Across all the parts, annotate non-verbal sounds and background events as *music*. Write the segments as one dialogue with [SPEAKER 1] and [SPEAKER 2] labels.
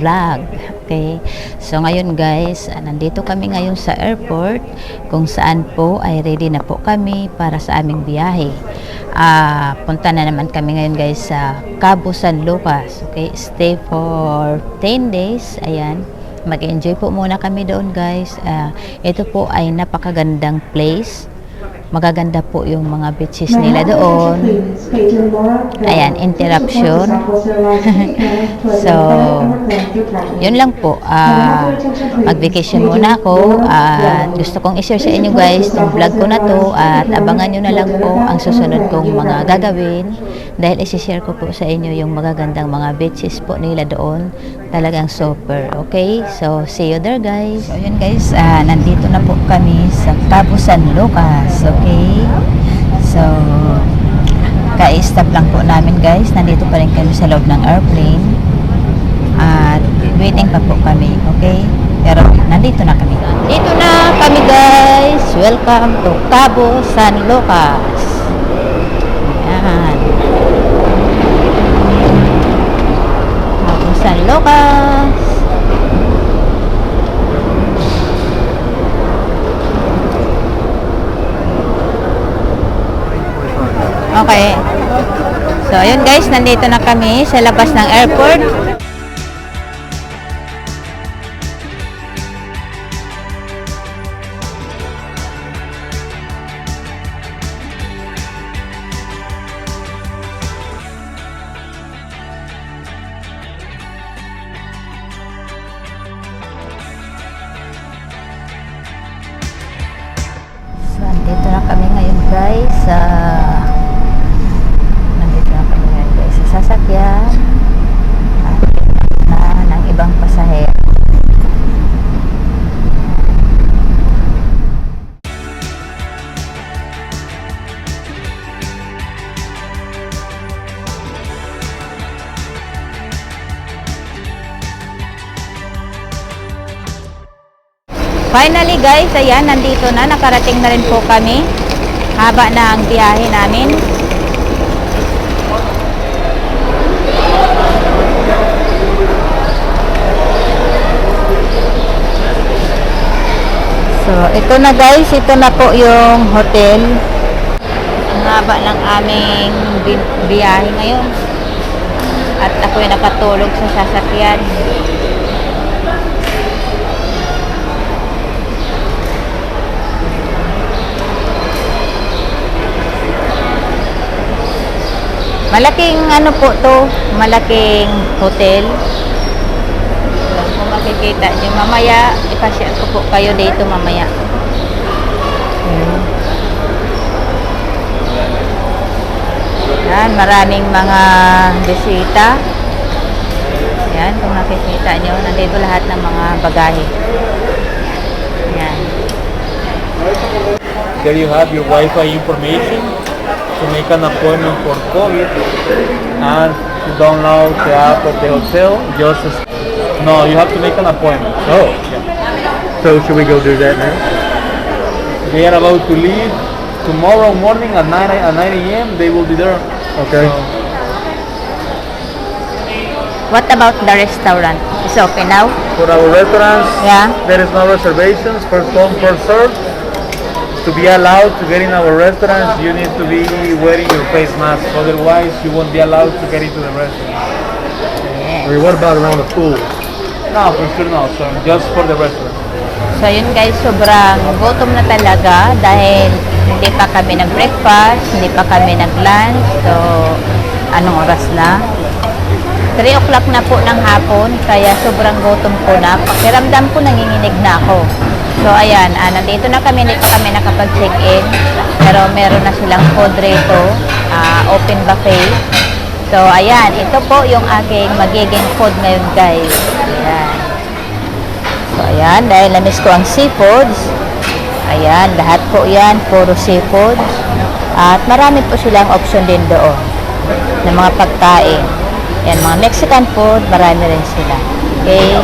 [SPEAKER 1] vlog. Okay? So ngayon guys, ah, nandito kami ngayon sa airport kung saan po ay ready na po kami para sa aming biyahe. Ah, punta na naman kami ngayon guys sa Cabo San Lucas. Okay? Stay for 10 days. Ayan. Mag-enjoy po muna kami doon guys. Ah, ito po ay napakagandang place. Magaganda po yung mga beaches nila doon. Ayan, interruption. *laughs* So, Yun lang po. ah mag-vacation muna ako. At gusto kong i-share sa inyo guys yung vlog ko na to. At abangan nyo na lang po ang susunod kong mga gagawin. Dahil isi-share ko po sa inyo yung magagandang mga beaches po nila doon. Talagang super. Okay? So, see you there guys. So, yun guys. ah nandito na po kami sa Cabo San Lucas. Okay? So, ka-stop lang po namin guys. Nandito pa rin kami sa loob ng airplane. At waiting pa po kami, okay? Pero nandito na kami. Dito na kami guys. Welcome to Cabo San Lucas. Ayan. Cabo San Lucas. Okay. So, ayun guys, nandito na kami sa labas ng airport. So, na kami ngayon guys sa nandito na kami ngayon guys sa sasakyan at na ng ibang pasahero. Finally guys, ayan, nandito na. Nakarating na rin po kami. Haba na ang biyahe namin. So, ito na guys. Ito na po yung hotel. Ang haba ng aming bi- biyahe ngayon. At ako'y nakatulog sa sasakyan. Malaking ano po to, malaking hotel. Makikita nyo, mamaya, ipasya ko po kayo dito mamaya. Yan, maraming mga bisita. Yan, kung makikita nyo, nandito lahat ng mga bagahe. Yan.
[SPEAKER 2] There you have your Wi-Fi information to make an appointment for COVID and to download the app of the hotel. Just no, you have to make an appointment.
[SPEAKER 3] Oh,
[SPEAKER 2] Yeah.
[SPEAKER 3] so should we go do that now?
[SPEAKER 2] They are about to leave tomorrow morning at 9 a- at 9 a.m. They will be there.
[SPEAKER 3] Okay.
[SPEAKER 2] So,
[SPEAKER 1] What about the restaurant? It's open now?
[SPEAKER 3] For our restaurants,
[SPEAKER 1] Yeah.
[SPEAKER 3] there is no reservations. First come, first serve. To be allowed to get in our restaurants, you need to be wearing your face mask.
[SPEAKER 2] otherwise, you won't be allowed to get into the restaurant.
[SPEAKER 1] Yes.
[SPEAKER 3] I mean, what about around the pool?
[SPEAKER 2] No, for sure no, sir. Just for the restaurant.
[SPEAKER 1] So yun guys, sobrang gutom na talaga dahil hindi pa kami nag-breakfast, hindi pa kami nag-lunch. So, anong oras na? 3 o'clock na po ng hapon, kaya sobrang gutom ko na. Pakiramdam ko nanginginig na ako. So ayan, ah, nandito na kami, hindi pa kami nakapag-check-in. Pero meron na silang food rito, ah, open buffet. So ayan, ito po yung aking magiging food ngayon guys. Ayan. So, ayan, dahil na-miss ko ang seafoods. Ayan, lahat po yan, puro seafoods. At marami po silang option din doon ng mga pagkain. Yan, mga Mexican food, marami rin sila. Okay?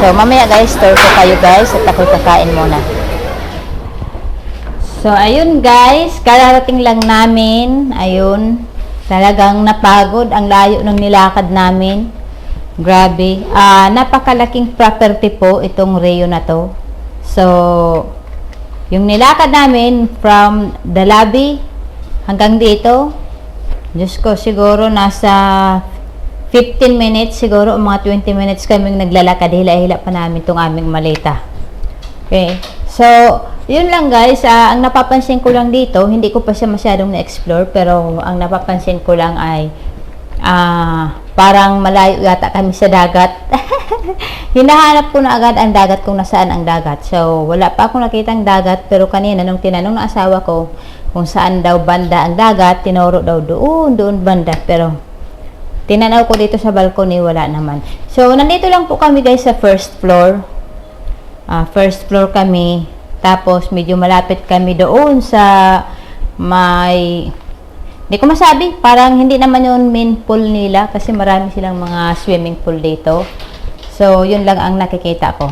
[SPEAKER 1] So, mamaya guys, tour ko kayo guys at ako'y kakain muna. So, ayun guys, kararating lang namin. Ayun, talagang napagod ang layo ng nilakad namin. Grabe. Ah, napakalaking property po itong Rio na to. So, yung nilakad namin from the lobby hanggang dito, Diyos ko, siguro nasa 15 minutes, siguro mga 20 minutes kaming naglalakad. Hila-hila pa namin itong aming malita. Okay. So, yun lang guys. Ah, ang napapansin ko lang dito, hindi ko pa siya masyadong na-explore, pero ang napapansin ko lang ay ah, parang malayo yata kami sa dagat. *laughs* Hinahanap ko na agad ang dagat kung nasaan ang dagat. So, wala pa akong nakitang dagat, pero kanina nung tinanong ng asawa ko kung saan daw banda ang dagat, tinuro daw doon, doon banda. Pero, tinanaw ko dito sa balcony, wala naman. So, nandito lang po kami guys sa first floor. Ah, first floor kami. Tapos medyo malapit kami doon sa may hindi ko masabi, parang hindi naman yung main pool nila kasi marami silang mga swimming pool dito. So, yun lang ang nakikita ko.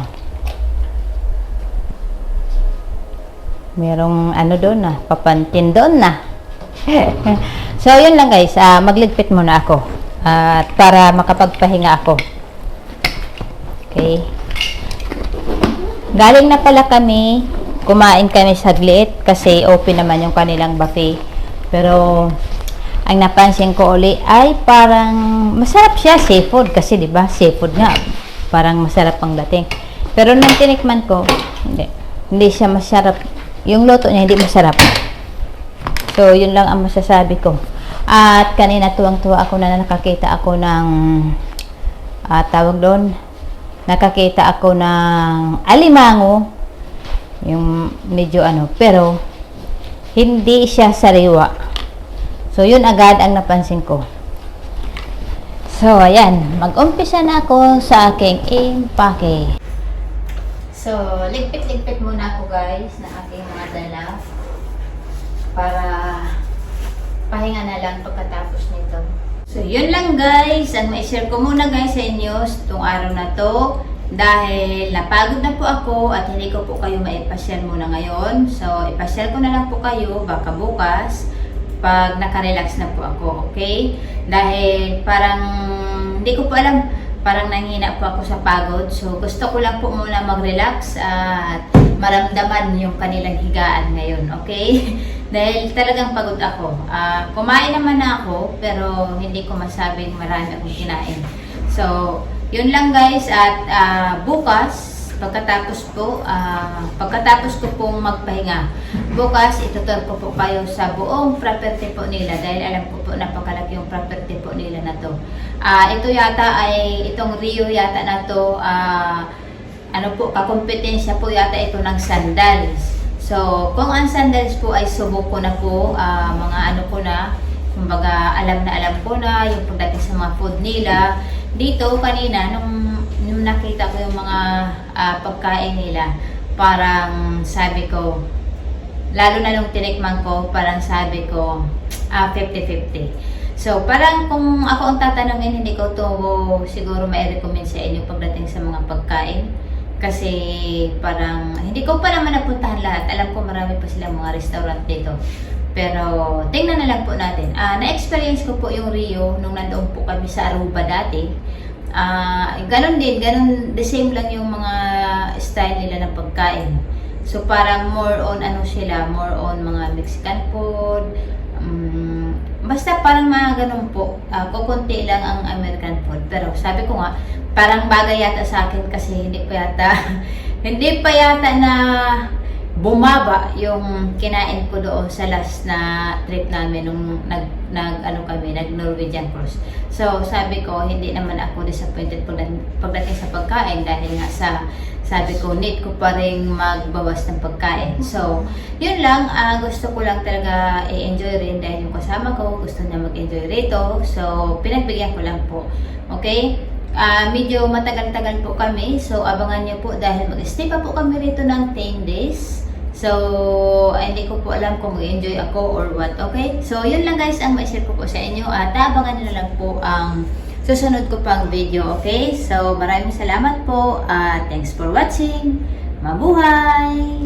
[SPEAKER 1] Merong ano doon na, papantin doon na. *laughs* so, yun lang guys, ah, magligpit muna ako. At para makapagpahinga ako. Okay. Galing na pala kami, kumain kami saglit kasi open naman yung kanilang buffet. Pero ang napansin ko uli ay parang masarap siya seafood kasi 'di ba? Seafood nga parang masarap ang dating. Pero nung tinikman ko, hindi, hindi siya masarap. Yung luto niya hindi masarap. So, yun lang ang masasabi ko. At kanina tuwang-tuwa ako na nakakita ako ng ah, tawag doon, nakakita ako ng alimango, yung medyo ano, pero hindi siya sariwa. So, yun agad ang napansin ko. So, ayan, mag-umpisa na ako sa aking impake. So, ligpit-ligpit muna ako guys na aking mga dala para pahinga na lang pagkatapos nito. So, yun lang guys. Ang mai-share ko muna guys sa inyo itong araw na to. Dahil napagod na po ako at hindi ko po kayo maipasyal muna ngayon. So, ipasyal ko na lang po kayo baka bukas pag nakarelax na po ako, okay? Dahil parang hindi ko po alam, parang nanghina po ako sa pagod. So, gusto ko lang po muna mag-relax at maramdaman yung kanilang higaan ngayon, okay? *laughs* Dahil talagang pagod ako. Ah, kumain naman na ako, pero hindi ko masabing marami akong kinain. So, yun lang guys at ah, bukas pagkatapos po ah, pagkatapos ko pong magpahinga bukas itutur ko po kayo sa buong property po nila dahil alam ko po napakalaki yung property po nila na to. Ah, ito yata ay itong Rio yata na to ah, ano po kakompetensya po yata ito ng sandals. So kung ang sandals po ay subok ko na po ah, mga ano ko na kumbaga alam na alam ko na yung pagdating sa mga food nila. Dito kanina nung, nakita ko yung mga ah, pagkain nila parang sabi ko lalo na nung tinikman ko parang sabi ko ah 50-50 so parang kung ako ang tatanungin hindi ko to siguro mai-recommend sa inyo pagdating sa mga pagkain kasi parang hindi ko pa naman napuntahan lahat alam ko marami pa silang mga restaurant dito pero, tingnan na lang po natin. Ah, na-experience ko po yung Rio nung nandoon po kami sa Aruba dati. Ah, ganon din, ganon, the same lang yung mga style nila ng pagkain. So, parang more on ano sila, more on mga Mexican food. Um, basta parang mga ganun po. Ah, kukunti lang ang American food. Pero sabi ko nga, parang bagay yata sa akin kasi hindi pa yata, *laughs* hindi pa yata na bumaba yung kinain ko doon sa last na trip namin nung nag, nag ano kami, nag Norwegian cruise. So, sabi ko, hindi naman ako disappointed pagdating, sa pagkain dahil nga sa sabi ko, need ko pa rin magbawas ng pagkain. So, yun lang, ah, gusto ko lang talaga i-enjoy rin dahil yung kasama ko gusto niya mag-enjoy rito. So, pinagbigyan ko lang po. Okay? Ah, medyo matagal-tagal po kami. So, abangan niyo po dahil mag-stay pa po kami rito ng 10 days. So, ay, hindi ko po alam kung mag-enjoy ako or what. Okay? So, yun lang guys ang ma-share ko po sa inyo. At abangan na lang po ang susunod ko pang video. Okay? So, maraming salamat po. At thanks for watching. Mabuhay!